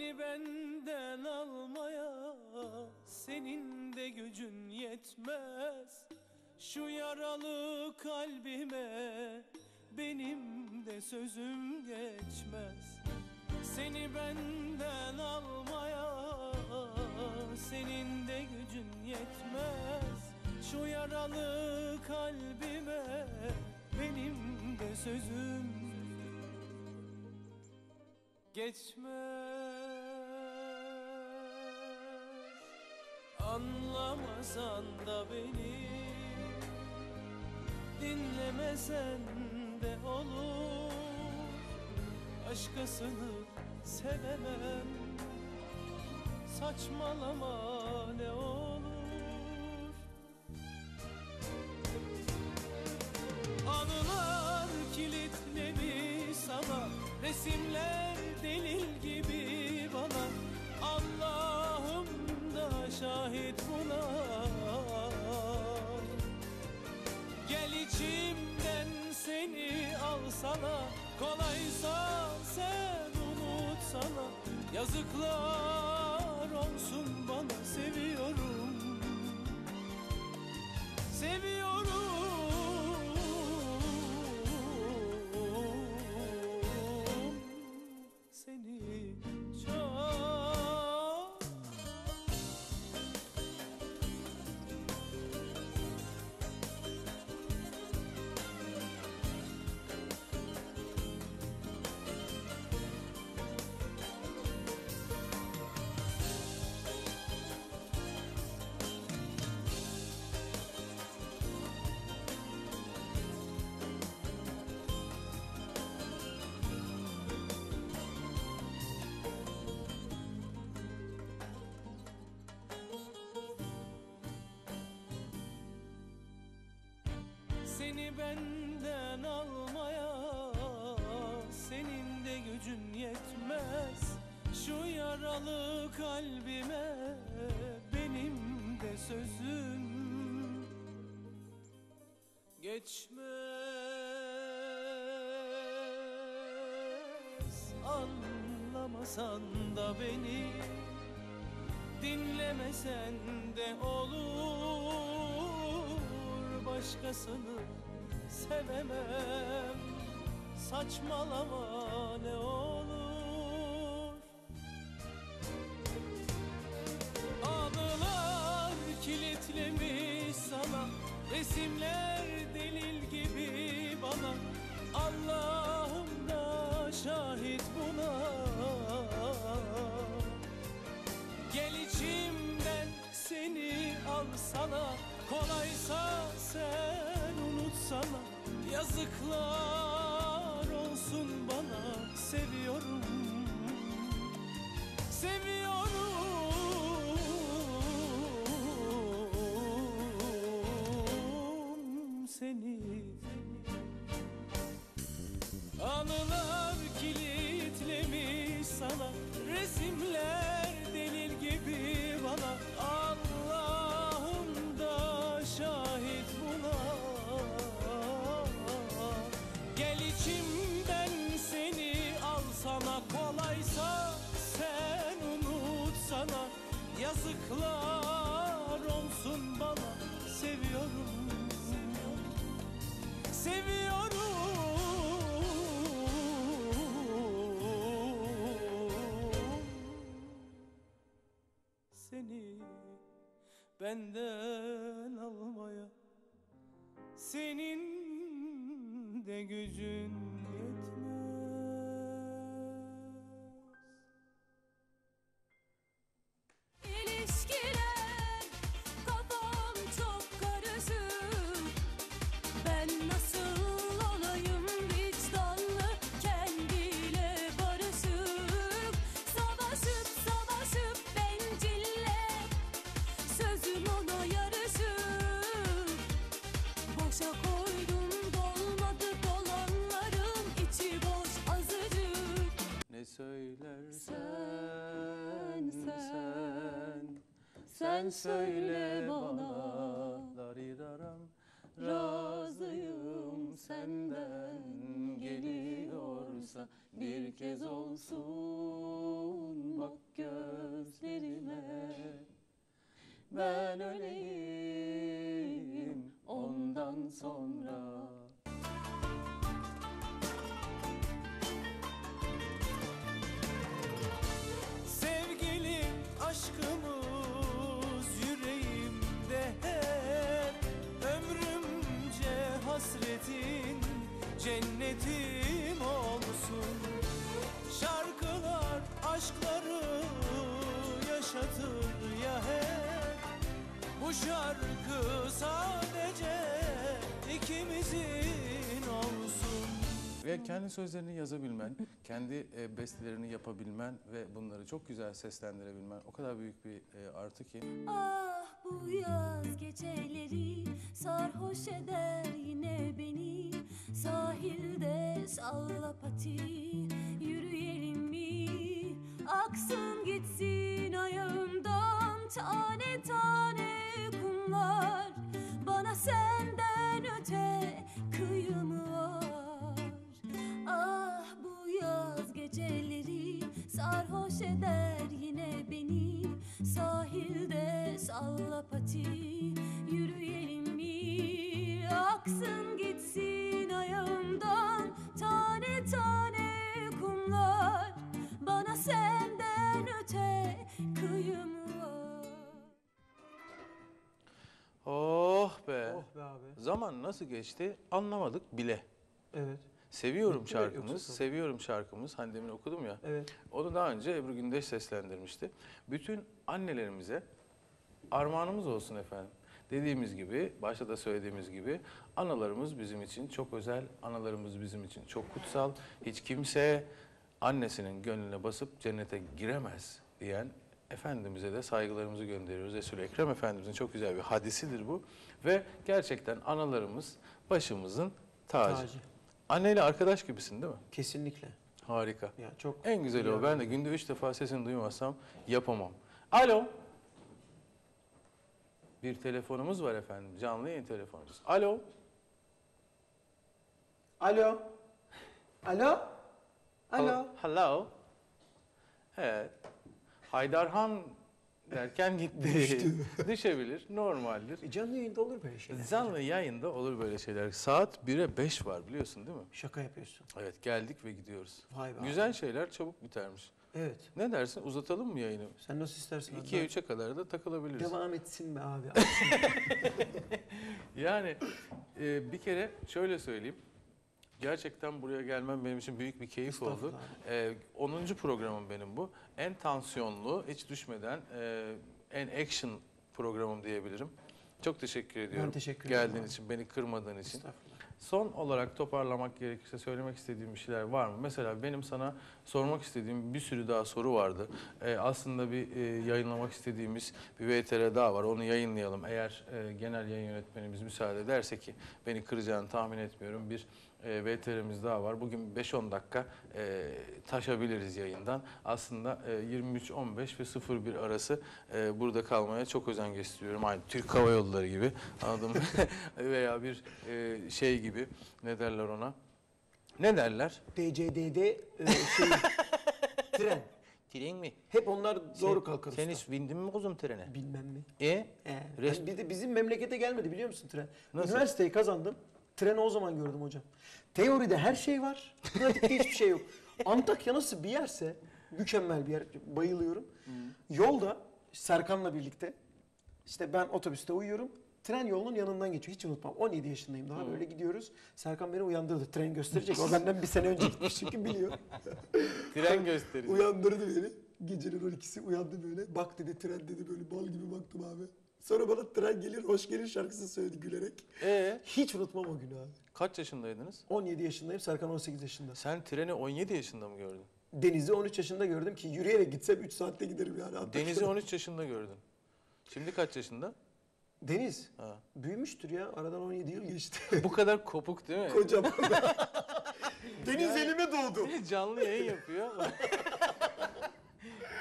Seni benden almaya senin de gücün yetmez. Şu yaralı kalbime benim de sözüm geçmez. Seni benden almaya senin de gücün yetmez. Şu yaralı kalbime benim de sözüm geçmez Anlamasan da beni Dinlemesen de olur. Başkasını sevemem Saçmalama ne olur. Anılar kilitlemiş sana Resimler delil gibi şahit buna Gel içimden seni alsana Kolaysa sen unutsana Yazıklar olsun bana seviyorum Seni benden almaya senin de gücün yetmez. Şu yaralı kalbime benim de sözüm. Geçmez Anlamasan da beni Dinlemesen de olur. Başkasını sevemem. Saçmalama ne olur. Anılar kilitlemiş sana Resimler delil gibi bana. Allah'ım da şahit buna. Gel içimden seni alsana Kolaysa sen unutsana Yazıklar olsun bana Seviyorum benden almaya. Senin de gücün sen söyle bana. Dariraram Razıyım senden. Geliyor olsa bir kez olsun bak gözlerime. Ben öleyim ondan sonra. Sevgilim aşkımız hasretin cennetim olsun. Şarkılar aşkları yaşatır ya hep. Bu şarkı sadece ikimizin olsun. Ve kendi sözlerini yazabilmen, kendi e, bestelerini yapabilmen ve bunları çok güzel seslendirebilmen o kadar büyük bir e, artı ki. Ah bu yaz geceleri sarhoş eder yine beni. Sahilde salla pati yürüyelim mi? Aksın gitsin ayağımdan tane tane kumlar. Bana senden Zaman nasıl geçti anlamadık bile. Evet. Seviyorum Bitti şarkımız, seviyorum şarkımız. Hani demin okudum ya. Evet. Onu daha önce Ebru Gündeş seslendirmişti. Bütün annelerimize armağanımız olsun efendim. Dediğimiz gibi, başta da söylediğimiz gibi analarımız bizim için çok özel, analarımız bizim için çok kutsal. Hiç kimse annesinin gönlüne basıp cennete giremez diyen Efendimiz'e de saygılarımızı gönderiyoruz. Resul-i Ekrem Efendimiz'in çok güzel bir hadisidir bu. Ve gerçekten analarımız başımızın tacı. Tacı. Anneyle arkadaş gibisin değil mi? Kesinlikle. Harika. Ya çok En güzeli o. Ben de günde üç defa sesini duymazsam yapamam. Alo. Bir telefonumuz var efendim. Canlı yayın telefonumuz. Alo. Alo. Alo. Alo. Hello. Evet. Haydarhan derken gitti. Düştü. Düşebilir. Normaldir. E, canlı yayında olur böyle şeyler. Canlı yayında olur böyle şeyler. Saat 1'e 5 var biliyorsun değil mi? Şaka yapıyorsun. Evet geldik ve gidiyoruz. Vay be. abi. Güzel şeyler çabuk bitermiş. Evet. Ne dersin uzatalım mı yayını? Sen nasıl istersen. abi. 2'ye 3'e kadar da takılabiliriz. Devam etsin be abi. Yani e, bir kere şöyle söyleyeyim. Gerçekten buraya gelmem benim için büyük bir keyif oldu. Estağfurullah abi. E, 10. programım benim bu. En tansiyonlu, hiç düşmeden e, en action programım diyebilirim. Çok teşekkür ediyorum. teşekkür ederim Geldiğin için, beni kırmadığın için. Son olarak toparlamak gerekirse söylemek istediğim bir şeyler var mı? Mesela benim sana sormak istediğim bir sürü daha soru vardı. Ee, aslında bir e, yayınlamak istediğimiz bir VTR daha var. Onu yayınlayalım. Eğer e, genel yayın yönetmenimiz müsaade ederse ki beni kıracağını tahmin etmiyorum. Bir e, VTR'miz daha var. Bugün 5-10 dakika e, taşabiliriz yayından. Aslında e, 23.15 ve 01 arası e, burada kalmaya çok özen gösteriyorum. Aynı Türk Hava Yolları gibi anladın mı? Veya bir e, şey gibi ne derler ona? Ne derler? DCDD e, şey tren. Tren mi? Hep onlar doğru kalkar Sen usta. hiç bindin mi kuzum trene? Bilmem mi? E? Ee, Res- bir de bizim memlekete gelmedi biliyor musun tren? Nasıl? Üniversiteyi kazandım. Treni o zaman gördüm hocam. Teoride her şey var. Pratikte hiçbir şey yok. Antakya nasıl bir yerse mükemmel bir yer. Bayılıyorum. Yolda Serkan'la birlikte işte ben otobüste uyuyorum. Tren yolunun yanından geçiyor. Hiç unutmam. 17 yaşındayım daha böyle gidiyoruz. Serkan beni uyandırdı. Tren gösterecek. O benden bir sene önce gitmiş çünkü biliyor. Tren gösterisi. Uyandırdı beni. Gecenin 12'si uyandı böyle. Bak dedi tren dedi böyle bal gibi baktım abi. Sonra bana tren gelir hoş gelir şarkısını söyledi gülerek. E Hiç unutmam o günü abi. kaç yaşındaydınız? 17 yaşındayım Serkan 18 yaşında. Sen treni 17 yaşında mı gördün? Deniz'i 13 yaşında gördüm ki yürüyerek gitsem 3 saatte giderim yani. Antakya'da. Deniz'i 13 yaşında gördün. Şimdi kaç yaşında? Deniz Ha. büyümüştür ya. Aradan 17 yıl geçti. Bu kadar kopuk değil mi? Kocaman. Deniz elime doğdu. Canlı yayın yapıyor.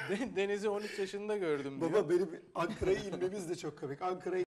De- Deniz'i 13 yaşında gördüm diyor. Baba benim Ankara'ya inmemiz de çok komik. Ankara'ya